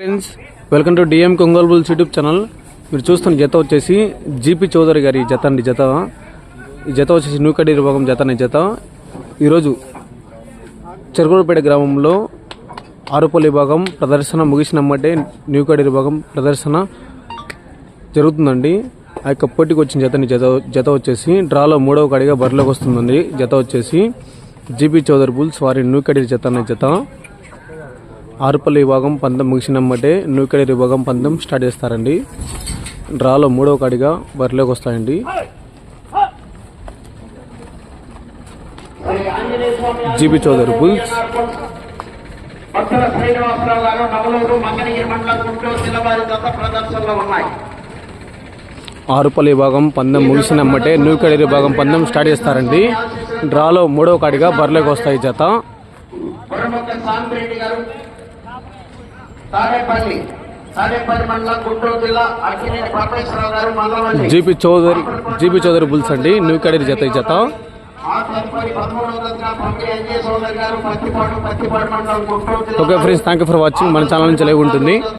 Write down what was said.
Friends welcome to D M Kongol bulls YouTube channel మీరు చూస్తున్న జత వచ్చేసి జీపీ చౌదరి గారి జత అండి జత. ఈ జత వచ్చేసి నూకడి విభాగం జత అనే జత. ఈరోజు చెరుకులపేట గ్రామంలో ఆరుపల్లి విభాగం ప్రదర్శన ముగిసినమ్మటే న్యూకడి విభాగం ప్రదర్శన జరుగుతుందండి. ఆ యొక్క పోటీకి వచ్చిన జతని జత జత వచ్చేసి. డ్రాలో మూడవ కడిగా బరిలోకి వస్తుందండి జత వచ్చేసి. జీపీ చౌదరి బుల్స్ వారి నూకడి జత అనే జత. ఆరుపల్లి విభాగం పందెం ముగిసినమ్మటే నూకడి విభాగం పందెం స్టార్ట్ చేస్తారండి. డ్రాలో మూడవ కాడిగా బరిలోకి వస్తాయండి. GB Chowdary bulls. ఆరుపల్లి విభాగం పందెం ముగిసినమ్మటే నూకడి విభాగం పందెం స్టార్ట్ చేస్తారండి. డ్రాలో మూడవ కాడిగా బరిలోకి వస్తాయి జత. గారు తాడేపల్లి తాడేపల్లి మండలం గుంటూరు జిల్లా అక్కినేని గారు Mangalavalli GP Chowdary GP Chowdary bulls అండి. జత ఈ జత. మండలం జిల్లా okay friends thank you for watching మన ఛానల్ నుంచి లైవ్ ఉంటుంది.